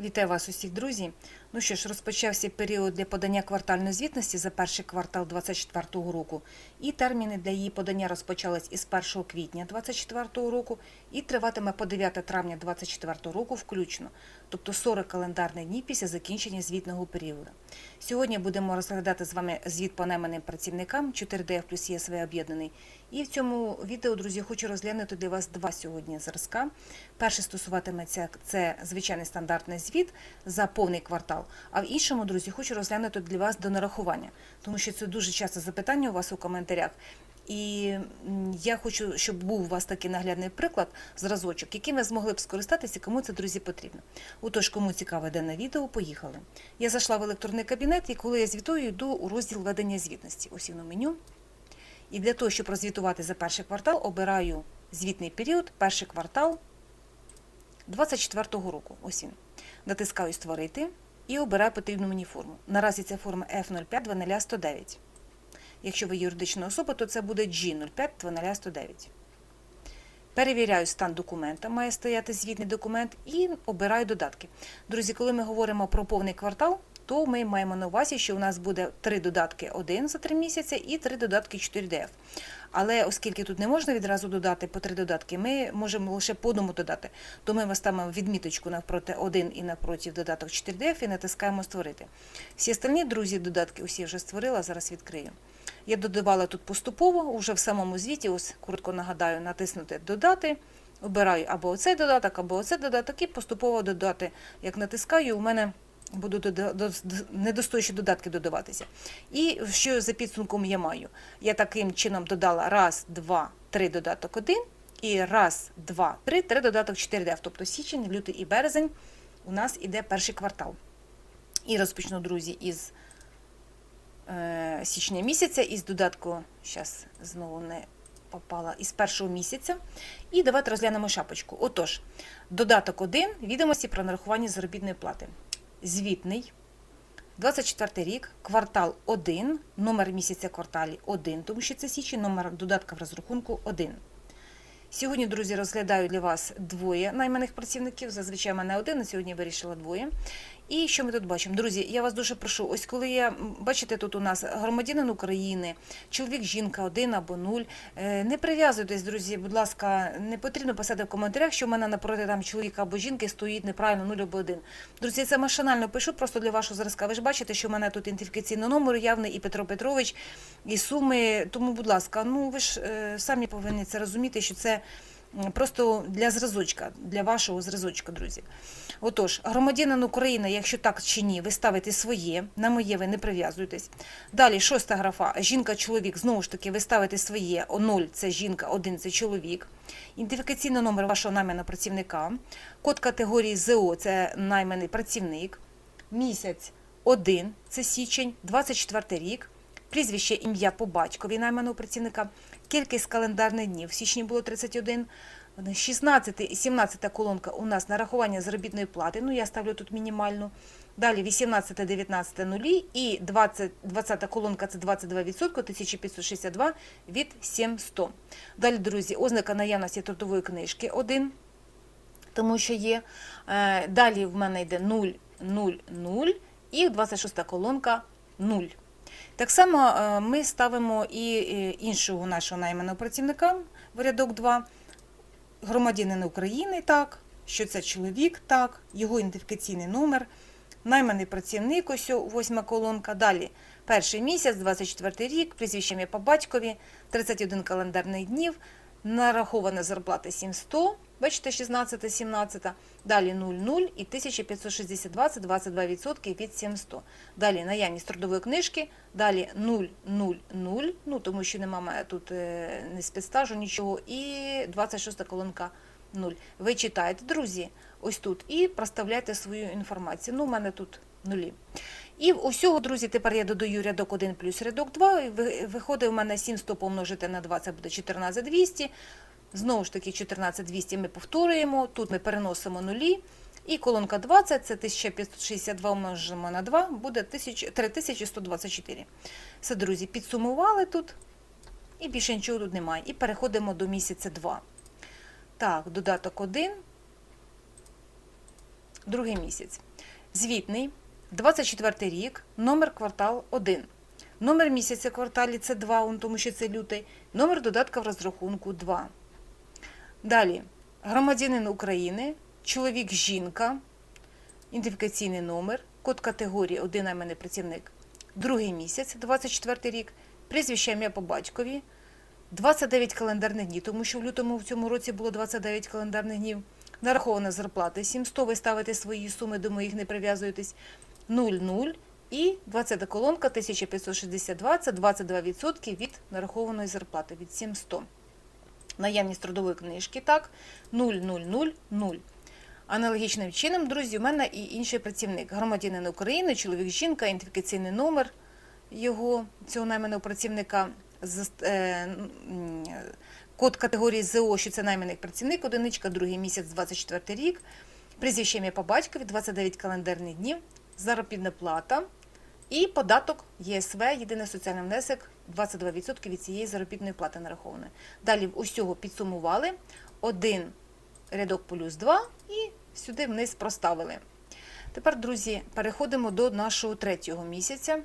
Вітаю вас усіх, друзі. Ну що ж, розпочався період для подання квартальної звітності за перший квартал 2024 року. І терміни для її подання розпочались із 1 квітня 2024 року і триватиме по 9 травня 2024 року включно, тобто 40 календарних днів після закінчення звітного періоду. Сьогодні будемо розглядати з вами звіт по найманим працівникам 4DF плюс ЄСВ об'єднаний. І в цьому відео, друзі, хочу розглянути для вас два сьогодні зразка. Перший стосуватиметься це звичайний стандартний звіт за повний квартал. А в іншому, друзі, хочу розглянути для вас до нарахування, тому що це дуже часто запитання у вас у коментарях. І я хочу, щоб був у вас такий наглядний приклад, зразочок, яким ви змогли б скористатися, кому це, друзі, потрібно. Отож, кому цікаве дане відео, поїхали. Я зайшла в електронний кабінет, і коли я звітую, йду у розділ ведення звітності. Ось воно меню. І для того, щоб розвітувати за перший квартал, обираю звітний період, перший квартал 24-го року. Ось він. Натискаю Створити і обираю потрібну мені форму. Наразі це форма F05 109. Якщо ви юридична особа, то це буде G05 109. Перевіряю стан документа, має стояти звітний документ, і обираю додатки. Друзі, коли ми говоримо про повний квартал, то ми маємо на увазі, що у нас буде три додатки 1 за 3 місяці і три додатки 4DF. Але оскільки тут не можна відразу додати по три додатки, ми можемо лише по одному додати. То ми ставимо відміточку навпроти 1 і напроти додаток 4DF і натискаємо Створити. Всі остальні, друзі, додатки усі вже створила, зараз відкрию. Я додавала тут поступово, уже в самому звіті, ось коротко нагадаю, натиснути Додати. Обираю або оцей додаток, або оцей додаток, і поступово додати. Як натискаю, у мене будуть дода- додатки додаватися. І що за підсумком я маю? Я таким чином додала раз, два, три додаток один, і раз, два, три, три додаток 4D. Тобто січень, лютий і березень у нас іде перший квартал. І розпочну, друзі, із е, січня місяця, із додатку, зараз знову не попала, із першого місяця. І давайте розглянемо шапочку. Отож, додаток 1 відомості про нарахування заробітної плати. Звітний. 24 рік, квартал 1, номер місяця кварталі 1, тому що це січень, номер додатка в розрахунку 1. Сьогодні, друзі, розглядаю для вас двоє найманих працівників. Зазвичай мене один, а сьогодні вирішила двоє. І що ми тут бачимо? Друзі, я вас дуже прошу, ось коли я, бачите, тут у нас громадянин України, чоловік, жінка, один або нуль. Е, Не прив'язуйтесь, друзі, будь ласка, не потрібно писати в коментарях, що в мене напроти там чоловіка або жінки стоїть неправильно нуль або один. Друзі, це машинально пишу просто для вашого зразка. Ви ж бачите, що в мене тут ідентифікаційний номер явний і Петро Петрович, і суми. Тому, будь ласка, ну ви ж е, самі повинні це розуміти, що це. Просто для зразочка, для вашого зразочка, друзі. Отож, громадянин України, якщо так чи ні, ви ставите своє, на моє ви не прив'язуєтесь. Далі, шоста графа, жінка-чоловік, знову ж таки, ви ставите своє, о 0 – це жінка, 1 – це чоловік. Ідентифікаційний номер вашого найманого працівника, код категорії ЗО – це найманий працівник, місяць 1 – це січень, 24 рік, прізвище, ім'я по батькові найманого працівника, кількість календарних днів, в січні було 31, 16 і 17 колонка у нас нарахування заробітної плати, ну я ставлю тут мінімальну. Далі 18, 19 нулі і 20, 20 колонка це 22%, 1562 від 700. Далі, друзі, ознака наявності трудової книжки 1, тому що є. Е, Далі в мене йде 0, 0, 0 і 26 колонка 0. Так само е, ми ставимо і іншого нашого найманого працівника в рядок 2 громадянин України, так, що це чоловік, так, його ідентифікаційний номер, найманий працівник, ось восьма колонка. Далі перший місяць, 24 рік, прізвище ім'я по батькові, 31 календарних днів, нарахована зарплата 700, бачите, 16, 17, далі 00 і 1562, це 22% від 700. Далі наявність трудової книжки, далі 000, ну тому що немає тут е, ні спецстажу, нічого, і 26 колонка 0. Ви читаєте, друзі, ось тут, і проставляйте свою інформацію. Ну, у мене тут нулі. І усього, друзі, тепер я додаю рядок 1 плюс рядок 2. і ви- Виходить у мене 700 помножити на 2, це буде 14200. Знову ж таки, 14200 ми повторюємо. Тут ми переносимо нулі. І колонка 20, це 1562 множимо на 2, буде 3124. Все, друзі, підсумували тут. І більше нічого тут немає. І переходимо до місяця 2. Так, додаток 1. Другий місяць. Звітний, 24 рік, номер квартал 1. Номер місяця кварталі це 2, тому що це лютий. Номер додатка в розрахунку 2. Далі. Громадянин України, чоловік, жінка, ідентифікаційний номер, код категорії 1 найменний працівник, другий місяць, 24 рік, прізвище ім'я по батькові, 29 календарних днів, тому що в лютому в цьому році було 29 календарних днів. Нарахована зарплата 700, ви ставите свої суми, до моїх не прив'язуєтесь. 0,0 і 20 колонка 1562, це 22% від нарахованої зарплати, від 700. Наявність трудової книжки, так, 0,000. Аналогічним чином, друзі, у мене і інший працівник. Громадянин України, чоловік, жінка, ідентифікаційний номер його, цього найманого працівника, е, код категорії ЗО, що це найманий працівник, одиничка, другий місяць, 24 рік, прізвище ім'я по батькові, 29 календарних днів, заробітна плата і податок ЄСВ, єдиний соціальний внесок, 22% від цієї заробітної плати нарахованої. Далі усього підсумували, один рядок плюс 2 і сюди вниз проставили. Тепер, друзі, переходимо до нашого третього місяця.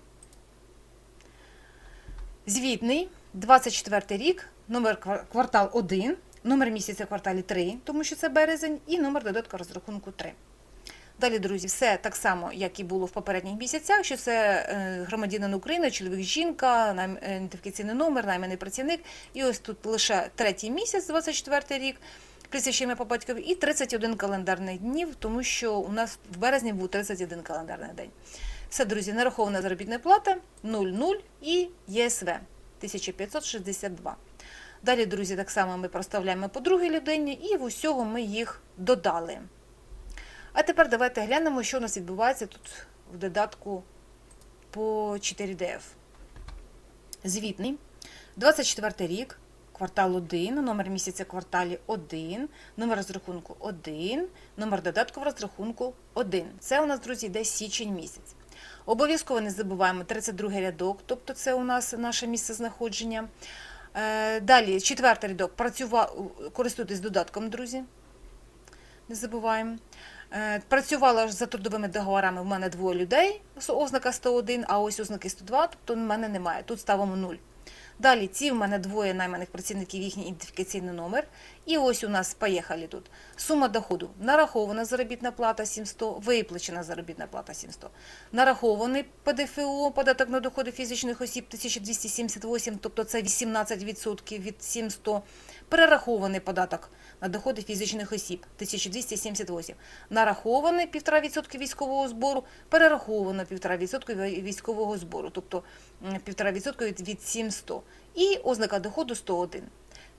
Звітний, 24 рік, номер квартал 1, номер місяця кварталі 3, тому що це березень, і номер додатка розрахунку 3. Далі, друзі, все так само, як і було в попередніх місяцях, що це е, громадянин України, чоловік, жінка, е, ідентифікаційний номер, найманий працівник. І ось тут лише третій місяць, 24 рік, прізвище по батькові, і 31 календарних днів, тому що у нас в березні був 31 календарний день. Все, друзі, нарахована заробітна плата 0,0 і ЄСВ 1562. Далі, друзі, так само ми проставляємо по другій людині і в усього ми їх додали. А тепер давайте глянемо, що у нас відбувається тут в додатку по 4DF. Звітний. 24 рік, квартал 1, номер місяця кварталі 1, номер розрахунку 1, номер додатку в розрахунку 1. Це у нас, друзі, йде січень місяць. Обов'язково не забуваємо 32 рядок, тобто це у нас наше місце знаходження. Е, Далі, четвертий рядок. Працював, користуйтесь додатком, друзі. Не забуваємо. Е, Працювала за трудовими договорами в мене двоє людей, з ознака 101, а ось ознаки 102, тобто в мене немає. Тут ставимо 0. Далі ці в мене двоє найманих працівників, їхній ідентифікаційний номер. І ось у нас поїхали тут. Сума доходу. Нарахована заробітна плата 700, виплачена заробітна плата 700. Нарахований ПДФО, податок на доходи фізичних осіб 1278, тобто це 18% від 700. Перерахований податок на доходи фізичних осіб 1278. Нарахований 1,5% військового збору, перераховано 1,5% військового збору, тобто 1,5% від, від 700. І ознака доходу 101.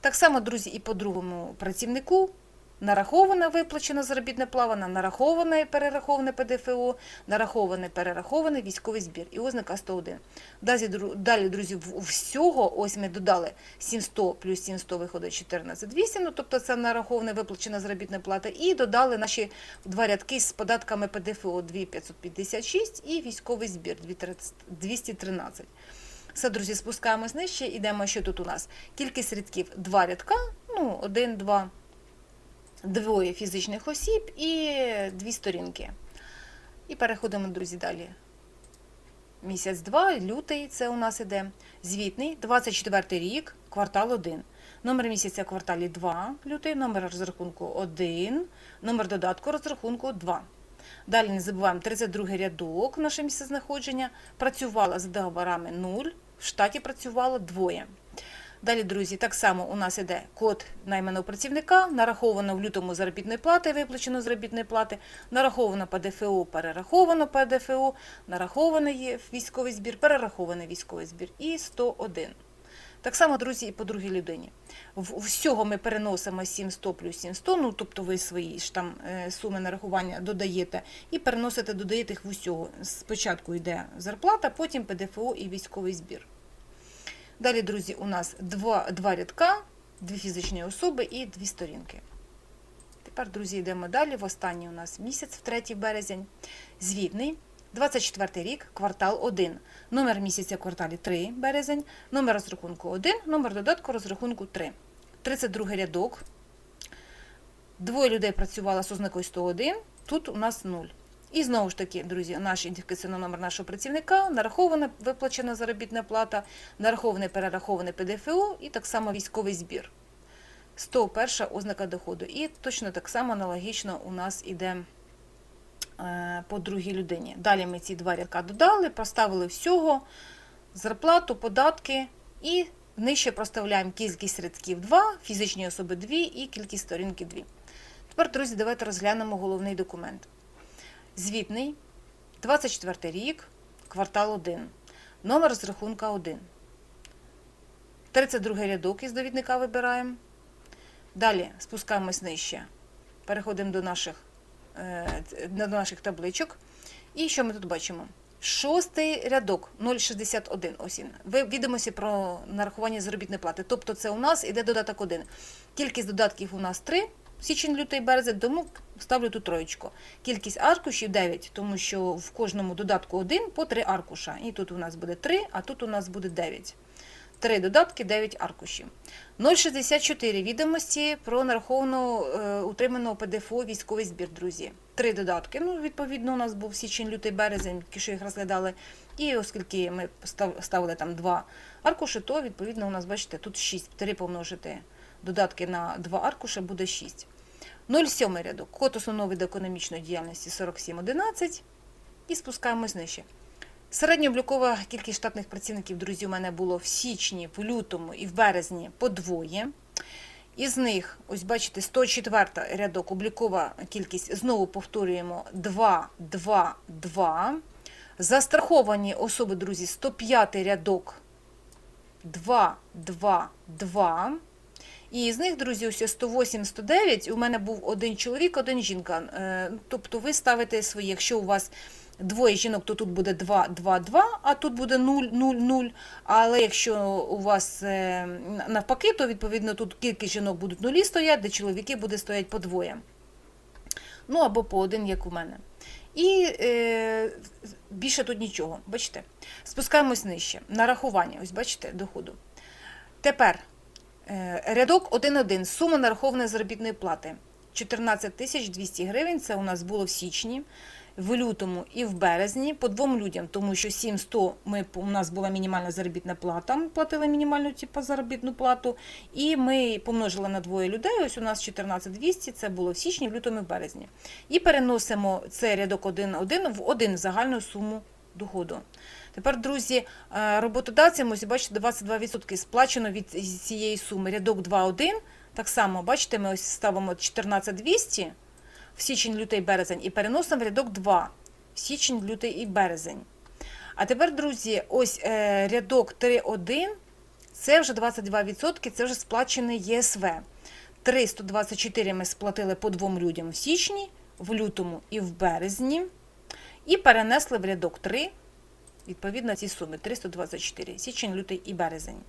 Так само, друзі, і по другому працівнику нарахована виплачена заробітна плата, нараховане і перераховане ПДФО, нарахований перерахований військовий збір і ознака 101. Далі, далі друзі, всього ось ми додали 700 плюс 700 виходить 14200, ну тобто це нарахована виплачена заробітна плата, і додали наші два рядки з податками ПДФО 2556 і військовий збір 213. Все, друзі, спускаємось нижче, ідемо, що тут у нас. Кількість рядків два рядка, ну, один, два, двоє фізичних осіб і дві сторінки. І переходимо, друзі, далі. Місяць 2, лютий, це у нас іде. Звітний, 24 рік, квартал 1. Номер місяця кварталі 2, лютий, номер розрахунку 1, номер додатку розрахунку 2. Далі не забуваємо 32 рядок, наше місце знаходження. Працювала за договорами 0, в штаті працювало двоє. Далі, друзі, так само у нас іде код найманого працівника, нараховано в лютому заробітної плати, виплачено заробітної плати, нараховано ПДФО, перераховано ПДФО, нарахований є військовий збір, перерахований військовий збір і 101. Так само, друзі, і по другій людині. Всього ми переносимо 700 плюс 700, ну тобто ви свої ж там е, суми нарахування додаєте і переносите, додаєте їх в усього. Спочатку йде зарплата, потім ПДФО і військовий збір. Далі, друзі, у нас два, два рядка, дві фізичні особи і дві сторінки. Тепер, друзі, йдемо далі. В останній у нас місяць, в 3 березень. Звітний, 24 рік, квартал 1. Номер місяця кварталі 3 березень, номер розрахунку 1, номер додатку розрахунку 3. 32 рядок. Двоє людей працювало з ознакою 101, тут у нас 0. І знову ж таки, друзі, наш ідентифікаційний номер нашого працівника, нарахована виплачена заробітна плата, нарахований перерахований ПДФО і так само військовий збір. 101 ознака доходу. І точно так само аналогічно у нас іде по другій людині. Далі ми ці два рядка додали, проставили всього, зарплату, податки і нижче проставляємо кількість рядків 2, фізичні особи 2 і кількість сторінки 2. Тепер, друзі, давайте розглянемо головний документ. Звітний, 24 рік, квартал 1, номер розрахунка 1. 32 рядок із довідника вибираємо. Далі спускаємось нижче, переходимо до наших, е, до наших табличок. І що ми тут бачимо? Шостий рядок 0,61. Ось він. Ви відомості про нарахування заробітної плати. Тобто це у нас іде додаток 1. Кількість додатків у нас 3, січень, лютий, березень, тому ставлю тут троєчку. Кількість аркушів 9, тому що в кожному додатку 1 по 3 аркуша. І тут у нас буде 3, а тут у нас буде 9. 3 додатки, 9 аркушів. 0,64 відомості про нараховану е, утриманого ПДФО військовий збір, друзі. Три додатки. Ну, відповідно, у нас був січень, лютий, березень, ті, що їх розглядали. І оскільки ми ставили там два аркуші, то відповідно у нас, бачите, тут 6. 3 помножити додатки на 2 аркуші буде 6. 0,7 рядок. Код основного виду економічної діяльності 4711. І спускаємось нижче. Середньооблікова кількість штатних працівників, друзі, у мене було в січні, в лютому і в березні по двоє. Із них, ось бачите, 104 рядок, облікова кількість, знову повторюємо 2, 2, 2. Застраховані особи, друзі, 105 рядок 2, 2, 2. І з них, друзі, ось 108, 109. У мене був один чоловік, один жінка. Е, Тобто ви ставите свої, якщо у вас двоє жінок, то тут буде 2, 2, 2, а тут буде 0, 0, 0. Але якщо у вас е, навпаки, то відповідно тут кількість жінок будуть нулі стоять, де чоловіки буде стоять по двоє. Ну або по один, як у мене. І е, більше тут нічого. Бачите? Спускаємось нижче. Нарахування, ось бачите, доходу. Тепер е, рядок 1.1. Сума нарахованої заробітної плати. 14 тисяч 200 гривень. Це у нас було в січні, в лютому і в березні по двом людям, тому що 700 ми, у нас була мінімальна заробітна плата, ми платили мінімальну типу, заробітну плату, і ми помножили на двоє людей. Ось у нас 14 200, це було в січні, в лютому і в березні. І переносимо цей рядок 1.1 в один загальну суму доходу. Тепер, друзі, е, роботодавцям, ось бачите, 22% сплачено від цієї суми. Рядок 2.1. Так само, бачите, ми ось ставимо 14200 в січень, лютий, березень і переносимо в рядок 2 в січень, лютий і березень. А тепер, друзі, ось е, рядок 3.1 це вже 22%, це вже сплачений ЄСВ. 324 ми сплатили по двом людям в січні, в лютому і в березні. І перенесли в рядок 3, відповідно, ці суми 324, січень, лютий і березень.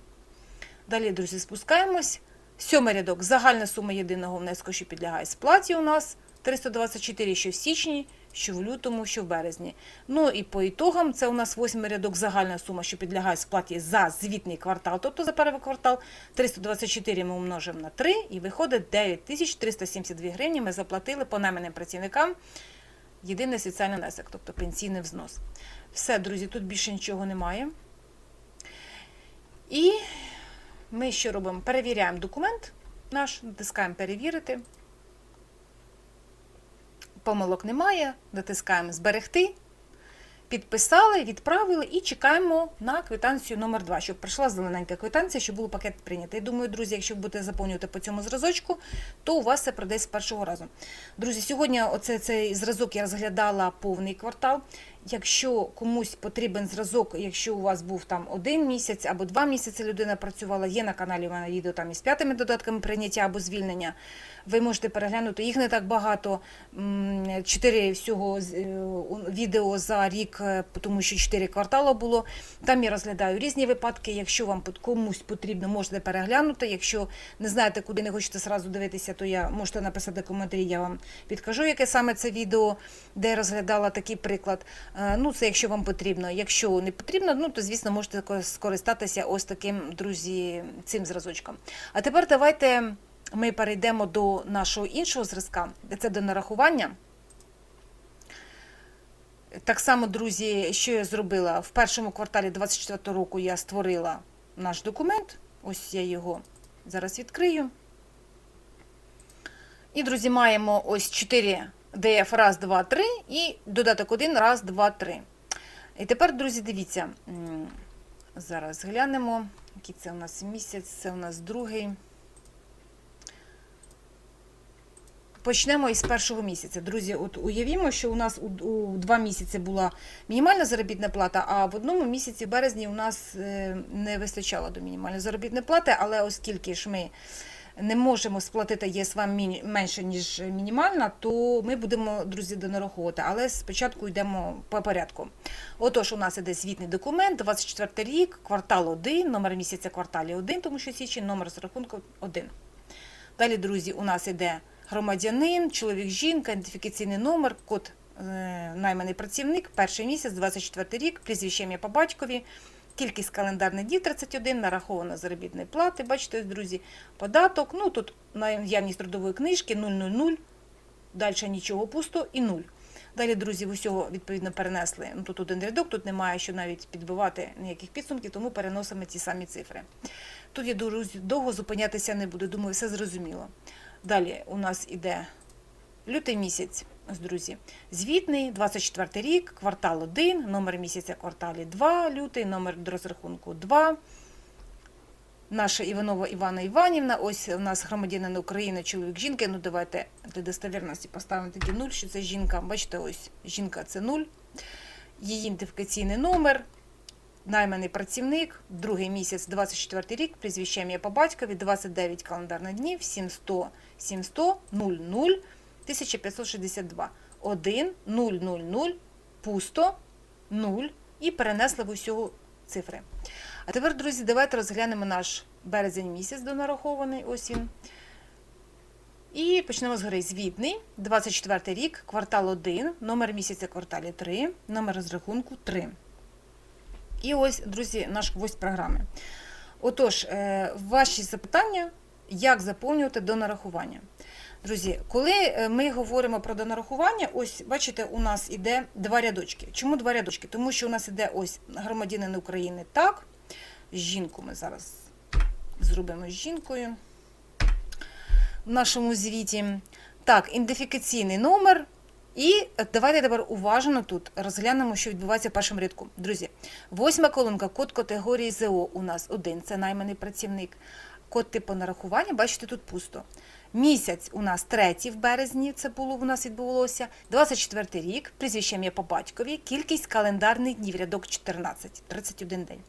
Далі, друзі, спускаємось. Сьомий рядок. Загальна сума єдиного внеску, що підлягає сплаті у нас 324, що в січні, що в лютому, що в березні. Ну і по ітогам це у нас восьмий рядок. Загальна сума, що підлягає сплаті за звітний квартал, тобто за перший квартал. 324 ми умножимо на 3 і виходить 9372 гривні. Ми заплатили по найманим працівникам єдиний соціальний внесок, тобто пенсійний взнос. Все, друзі, тут більше нічого немає. І ми що робимо? Перевіряємо документ наш, натискаємо перевірити. Помилок немає, натискаємо зберегти. Підписали, відправили і чекаємо на квитанцію номер 2 щоб прийшла зелененька квитанція, щоб був пакет прийнятий. Думаю, друзі, якщо будете заповнювати по цьому зразочку, то у вас це пройде з першого разу. Друзі, сьогодні оце, цей зразок я розглядала повний квартал. Якщо комусь потрібен зразок, якщо у вас був там один місяць або два місяці людина працювала, є на каналі у мене відео там із п'ятими додатками прийняття або звільнення. Ви можете переглянути, їх не так багато. Чотири всього е, відео за рік, е, тому що чотири квартали було. Там я розглядаю різні випадки. Якщо вам комусь потрібно, можете переглянути. Якщо не знаєте, куди не хочете зразу дивитися, то я можете написати коментарі, я вам підкажу, яке саме це відео, де я розглядала такий приклад. Е, Ну, це якщо вам потрібно. Якщо не потрібно, ну то звісно можете скористатися ось таким, друзі, цим зразочком. А тепер давайте ми перейдемо до нашого іншого зразка, це до нарахування. Так само, друзі, що я зробила? В першому кварталі 24 року я створила наш документ. Ось я його зараз відкрию. І, друзі, маємо ось 4 DF, раз, два, три, і додаток 1, раз, два, три. І тепер, друзі, дивіться, зараз глянемо, який це у нас місяць, це у нас другий. Почнемо із першого місяця. Друзі, от уявімо, що у нас у, у два місяці була мінімальна заробітна плата, а в одному місяці в березні у нас е, не вистачало до мінімальної заробітної плати, але оскільки ж ми не можемо сплатити ЄСВ менше, ніж мінімальна, то ми будемо, друзі, донараховувати. Але спочатку йдемо по порядку. Отож, у нас іде звітний документ, 24 рік, квартал 1, номер місяця кварталі 1, тому що січень, номер з рахунку 1. Далі, друзі, у нас іде громадянин, чоловік, жінка, ідентифікаційний номер, код е, найманий працівник, перший місяць, 24 рік, прізвище ім'я по батькові, кількість календарних днів 31, нараховано заробітної плати. Бачите, друзі, податок. Ну тут наявність трудової книжки 000, далі нічого пусто і 0. Далі, друзі, в усього відповідно перенесли. Ну тут один рядок, тут немає що навіть підбивати ніяких підсумків, тому переносимо ті самі цифри. Тут я друзі, довго зупинятися не буду, думаю, все зрозуміло. Далі у нас іде лютий місяць, друзі. Звітний, 24 рік, квартал 1, номер місяця кварталі 2, лютий, номер розрахунку 2. Наша Іванова Івана Іванівна, ось у нас громадянин України, чоловік жінки. Ну, давайте для достовірності поставимо тоді 0, що це жінка. Бачите, ось жінка це 0. Її ідентифікаційний номер, найманий працівник, другий місяць, 24 рік, прізвище ім'я по батькові, 29 календарних днів, 700, 700, 00, 1562. 1, 0, 0, 0, пусто, 0 і перенесли в усього цифри. А тепер, друзі, давайте розглянемо наш березень місяць донарахований, ось він. І почнемо з гори звітний, 24 рік, квартал 1, номер місяця кварталі 3, номер розрахунку 3. І ось, друзі, наш гвоздь програми. Отож, е, ваші запитання, як заповнювати до нарахування. Друзі, коли е, ми говоримо про донарахування, ось бачите, у нас іде два рядочки. Чому два рядочки? Тому що у нас іде ось громадянин України так. Жінку ми зараз зробимо з жінкою в нашому звіті. Так, ідентифікаційний номер. І давайте тепер уважно тут розглянемо, що відбувається в першому рядку. Друзі, восьма колонка, код категорії ЗО у нас один, це найманий працівник. Код типу нарахування, бачите, тут пусто. Місяць у нас третій в березні, це було у нас відбулося. 24 рік, прізвище ім'я по батькові, кількість календарних днів, рядок 14, 31 день.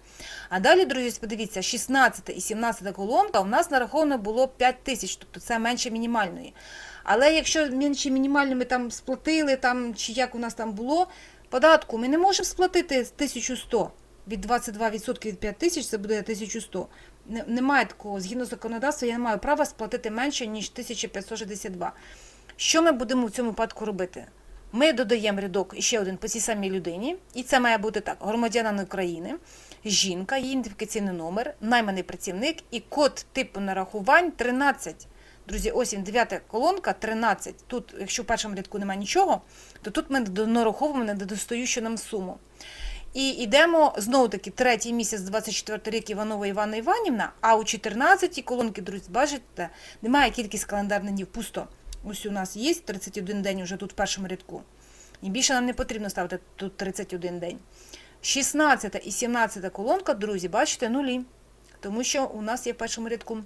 А далі, друзі, подивіться, 16 і 17 колонка у нас нараховано було 5 тисяч, тобто це менше мінімальної. Але якщо менше мінімальної ми там сплатили, там, чи як у нас там було, податку ми не можемо сплатити 1100. Від 22% від 5 тисяч це буде 1100. Не- Немає такого, згідно законодавства, я не маю права сплатити менше, ніж 1562. Що ми будемо в цьому випадку робити? Ми додаємо рядок ще один по цій самій людині, і це має бути так: громадянин України, жінка, її ідентифікаційний номер, найманий працівник і код типу нарахувань 13. Друзі, ось він, дев'ята колонка, 13. Тут, якщо в першому рядку немає нічого, то тут ми донараховуємо недостаючу нам суму. І йдемо знову таки третій місяць, 24 рік Іванова Івана Іванівна, а у 14 колонки, друзі, бачите, немає кількість календарних днів, пусто. Ось у нас є 31 день уже тут в першому рядку. І більше нам не потрібно ставити тут 31 день. 16 і 17 колонка, друзі, бачите, нулі. Тому що у нас є в першому рядку.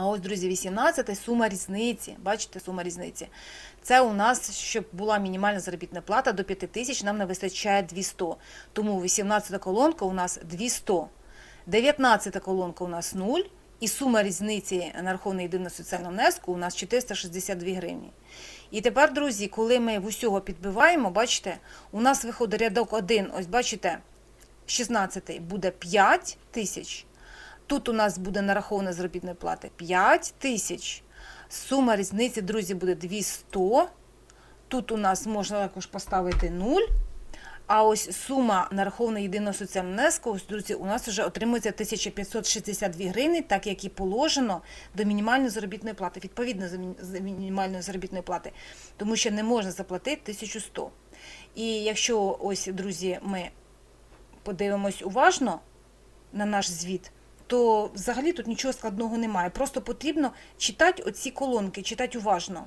А ось, друзі, 18 сума різниці. Бачите, сума різниці. Це у нас, щоб була мінімальна заробітна плата до 5 тисяч, нам не вистачає 200. Тому 18 колонка у нас 200. 19 колонка у нас 0. І сума різниці нарахованої єдиного соціального внеску у нас 462 гривні. І тепер, друзі, коли ми в усього підбиваємо, бачите, у нас виходить рядок 1, ось бачите, 16 буде 5 тисяч. Тут у нас буде нарахована заробітної плати 5 тисяч. Сума різниці, друзі, буде 200. Тут у нас можна також поставити 0. А ось сума нарахована єдиного соціального внеску, друзі, у нас вже отримується 1562 гривні, так як і положено до мінімальної заробітної плати, відповідно за мінімальної заробітної плати, тому що не можна заплатити 1100. І якщо ось, друзі, ми подивимось уважно на наш звіт, то взагалі тут нічого складного немає. Просто потрібно читати оці колонки, читати уважно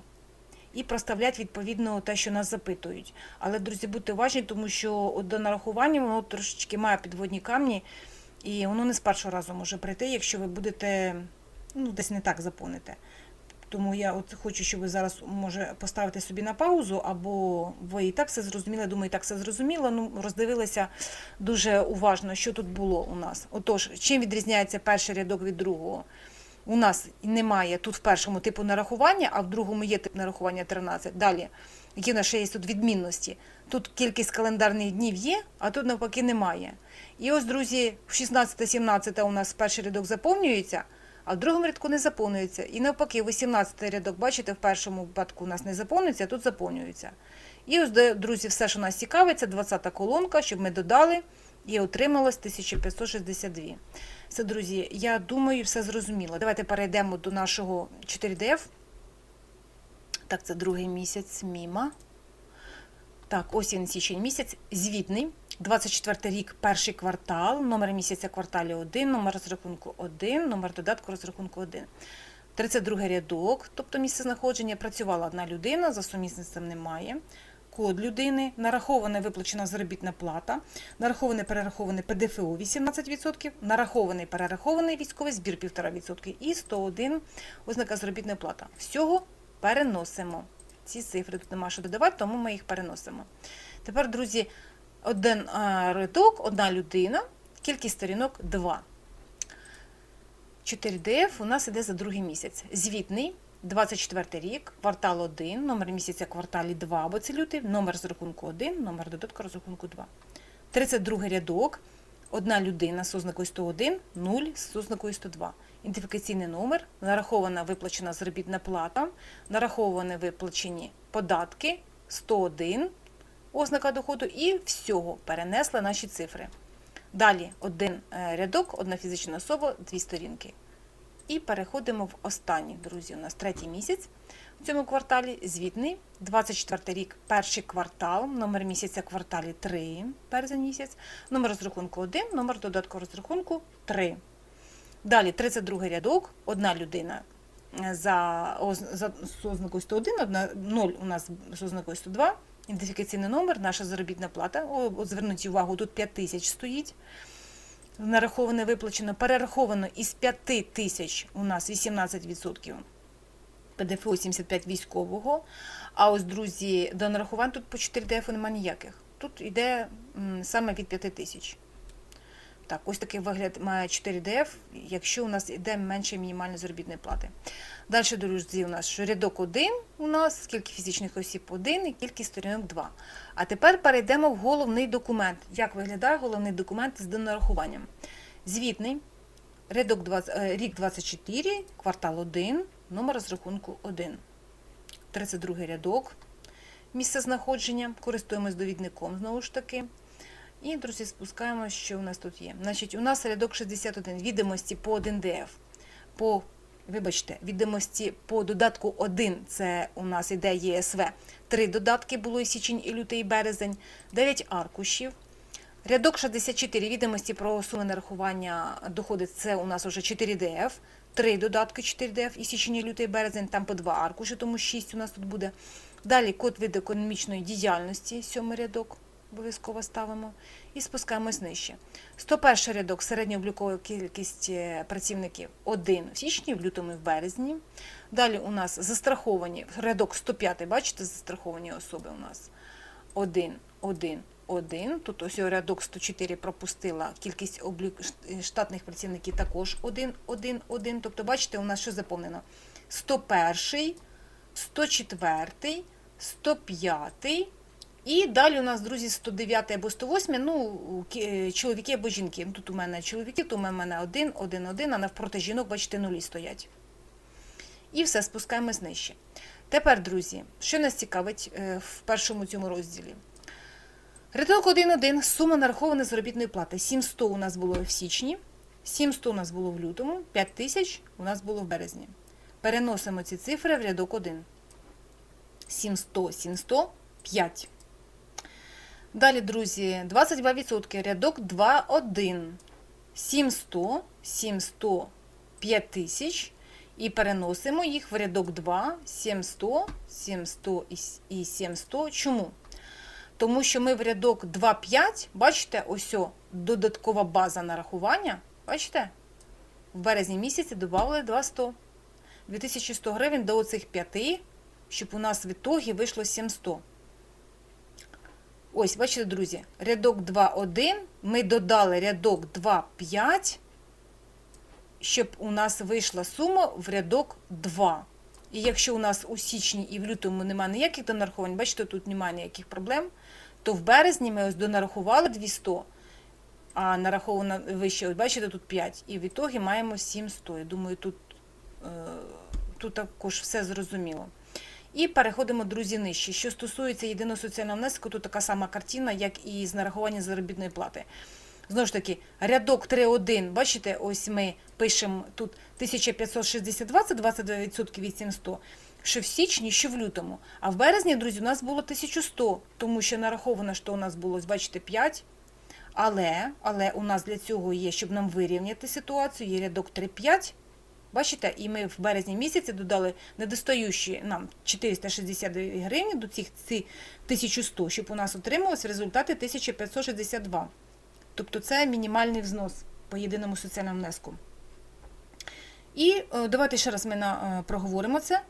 і проставляти відповідно те, що нас запитують. Але, друзі, будьте уважні, тому що от до нарахування воно трошечки має підводні камні, і воно не з першого разу може прийти, якщо ви будете ну, десь не так заповните. Тому я от хочу, щоб ви зараз може поставити собі на паузу, або ви і так все зрозуміли, думаю, і так все зрозуміло. Ну, роздивилися дуже уважно, що тут було у нас. Отож, чим відрізняється перший рядок від другого? У нас немає тут в першому типу нарахування, а в другому є тип нарахування 13. Далі, які в нас ще є тут відмінності. Тут кількість календарних днів є, а тут навпаки немає. І ось, друзі, в 16-17 у нас перший рядок заповнюється, а в другому рядку не заповнюється. І навпаки, 18-й рядок, бачите, в першому випадку у нас не заповнюється, а тут заповнюється. І ось, друзі, все, що нас цікавить, це 20-та колонка, щоб ми додали і отрималось 1562. Все, друзі, я думаю, все зрозуміло. Давайте перейдемо до нашого 4DF. Так, це другий місяць міма. Так, ось він січень місяць, звітний. 24 рік, перший квартал, номер місяця кварталі 1, номер розрахунку 1, номер додатку розрахунку 1. 32 рядок, тобто місце знаходження, працювала одна людина, за сумісництвом немає. Код людини, нарахована виплачена заробітна плата, нарахований перерахований ПДФО 18%, нарахований перерахований військовий збір 1,5% і 101 ознака заробітної плата. Всього переносимо. Ці цифри тут нема що додавати, тому ми їх переносимо. Тепер, друзі, один а, рядок, одна людина, кількість сторінок 2. 4DF у нас іде за другий місяць. Звітний, 24 рік, квартал 1, номер місяця кварталі 2, бо це лютий, номер з рахунку 1, номер додатку розрахунку 2. 32 рядок, одна людина з ознакою 101, 0 з ознакою 102. Ідентифікаційний номер, нарахована виплачена заробітна плата, нараховані виплачені податки 101, ознака доходу і всього перенесли наші цифри. Далі один е, рядок, одна фізична особа, дві сторінки. І переходимо в останній, друзі, у нас третій місяць в цьому кварталі, звітний, 24 рік, перший квартал, номер місяця кварталі 3, березень місяць, номер розрахунку 1, номер додатку розрахунку 3. Далі 32 рядок, одна людина е, за, за з ознакою 101, одна, 0 у нас з ознакою 102, ідентифікаційний номер, наша заробітна плата. О, от зверніть увагу, тут 5 тисяч стоїть. Нараховане виплачено, перераховано із 5 тисяч у нас 18%. ПДФО 75 військового. А ось, друзі, до нарахувань тут по 4 ДФ немає ніяких. Тут йде саме від 5 тисяч. Так, ось такий вигляд має 4 ДФ, якщо у нас йде менше мінімальної заробітної плати. Далі, друзі, у нас що рядок 1 у нас, скільки фізичних осіб 1 і кількість сторінок 2. А тепер перейдемо в головний документ. Як виглядає головний документ з донарахуванням? Звітний, рядок 20, е, рік 24, квартал 1, номер розрахунку 1. 32 рядок, місце знаходження, користуємось довідником знову ж таки. І, друзі, спускаємо, що у нас тут є. Значить, у нас рядок 61, відомості по 1 ДФ. По, вибачте, відомості по додатку 1, це у нас іде ЄСВ. Три додатки було і січень, і лютий, і березень, 9 аркушів. Рядок 64, відомості про суми нарахування доходи, це у нас вже 4 ДФ. Три додатки 4 ДФ і січень, і лютий, і березень, там по 2 аркуші, тому 6 у нас тут буде. Далі код від економічної діяльності, сьомий рядок обов'язково ставимо. І спускаємось нижче. 101 рядок середньооблікова кількість е, працівників 1 в січні, в лютому і в березні. Далі у нас застраховані, рядок 105, бачите, застраховані особи у нас 1, 1, 1. Тут ось рядок 104 пропустила, кількість облік... штатних працівників також 1, 1, 1. Тобто, бачите, у нас що заповнено? 101, 104, 105, і далі у нас, друзі, 109 або 108, ну, чоловіки або жінки. Ну, Тут у мене чоловіки, тут у мене один, один, один, а навпроти жінок, бачите, нулі стоять. І все, спускаємось нижче. Тепер, друзі, що нас цікавить е, в першому цьому розділі? Рядок 1.1. Сума нарахованої заробітної плати. 700 у нас було в січні, 700 у нас було в лютому, 5000 у нас було в березні. Переносимо ці цифри в рядок 1. 700, 700, 5. Далі, друзі, 22%, рядок 2,1. 700, 700, 5000. І переносимо їх в рядок 2, 700, 700 і с- 700. Чому? Тому що ми в рядок 2,5, бачите, ось додаткова база нарахування. Бачите? В березні місяці додали 200. 2100 гривень до оцих 5, щоб у нас в ітогі вийшло 700. Ось, бачите, друзі, рядок 2,1, ми додали рядок 2,5, щоб у нас вийшла сума в рядок 2. І якщо у нас у січні і в лютому немає ніяких донарахувань, бачите, тут немає ніяких проблем, то в березні ми ось донарахували 200, а нараховано вище, ось бачите, тут 5. І в ітогі маємо 700. Я думаю, тут, е, тут також все зрозуміло. І переходимо, друзі, нижче. Що стосується єдиного соціального внеску, тут така сама картина, як і з нарахування заробітної плати. Знову ж таки, рядок 3.1, бачите, ось ми пишемо тут 1562, це 22% від 700, що в січні, що в лютому. А в березні, друзі, у нас було 1100, тому що нараховано, що у нас було, бачите, 5. Але, але у нас для цього є, щоб нам вирівняти ситуацію, є рядок 3.5. Бачите, і ми в березні місяці додали недостаючі нам 462 гривні до цих ці 1100, щоб у нас отрималось в результаті 1562. Тобто це мінімальний взнос по єдиному соціальному внеску. І е, давайте ще раз ми е, проговоримо це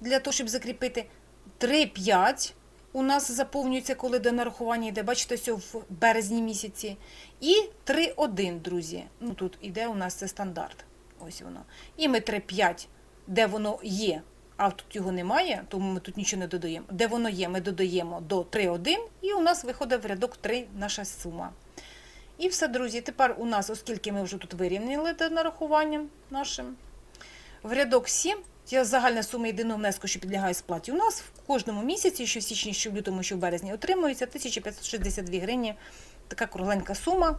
для того, щоб закріпити. 3,5 у нас заповнюється, коли до нарахування йде, бачите, все в березні місяці. І 3,1, друзі. Ну тут іде у нас це стандарт. Ось воно. І ми 3,5, де воно є, а тут його немає, тому ми тут нічого не додаємо. Де воно є, ми додаємо до 3,1, і у нас виходить в рядок 3 наша сума. І все, друзі. Тепер у нас, оскільки ми вже тут вирівняли до нарахування нашим, в рядок 7 загальна сума єдиного внеску, що підлягає сплаті. У нас в кожному місяці, що в січні, що в лютому, що в березні, отримується 1562 гривні. Така кругленька сума,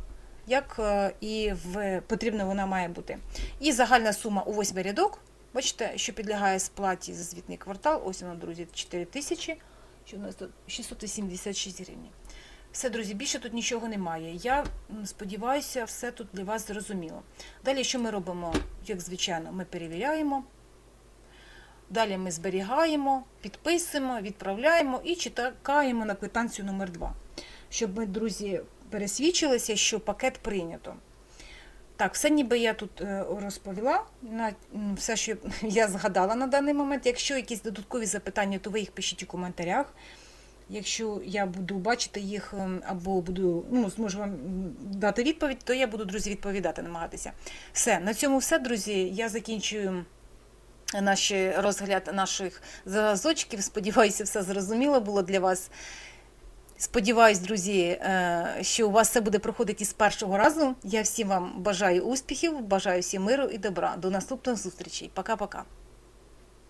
як е, і в потрібно вона має бути. І загальна сума у восьмий рядок. Бачите, що підлягає сплаті за звітний квартал. Ось воно, друзі, 4 тисячі, що у нас тут 676 гривень. Все, друзі, більше тут нічого немає. Я сподіваюся, все тут для вас зрозуміло. Далі, що ми робимо? Як звичайно, ми перевіряємо. Далі ми зберігаємо, підписуємо, відправляємо і чекаємо на квитанцію номер 2 щоб ми, друзі, пересвідчилися, що пакет прийнято. Так, все ніби я тут е, розповіла, все, що я згадала на даний момент. Якщо якісь додаткові запитання, то ви їх пишіть у коментарях. Якщо я буду бачити їх ем, або буду ну, зможу вам дати відповідь, то я буду, друзі, відповідати, намагатися. Все, на цьому все, друзі. Я закінчую наш розгляд наших зразочків. Сподіваюся, все зрозуміло було для вас. Сподіваюсь, друзі, е, що у вас все буде проходити з першого разу. Я всім вам бажаю успіхів, бажаю всім миру і добра. До наступних зустрічей. Пока-пока.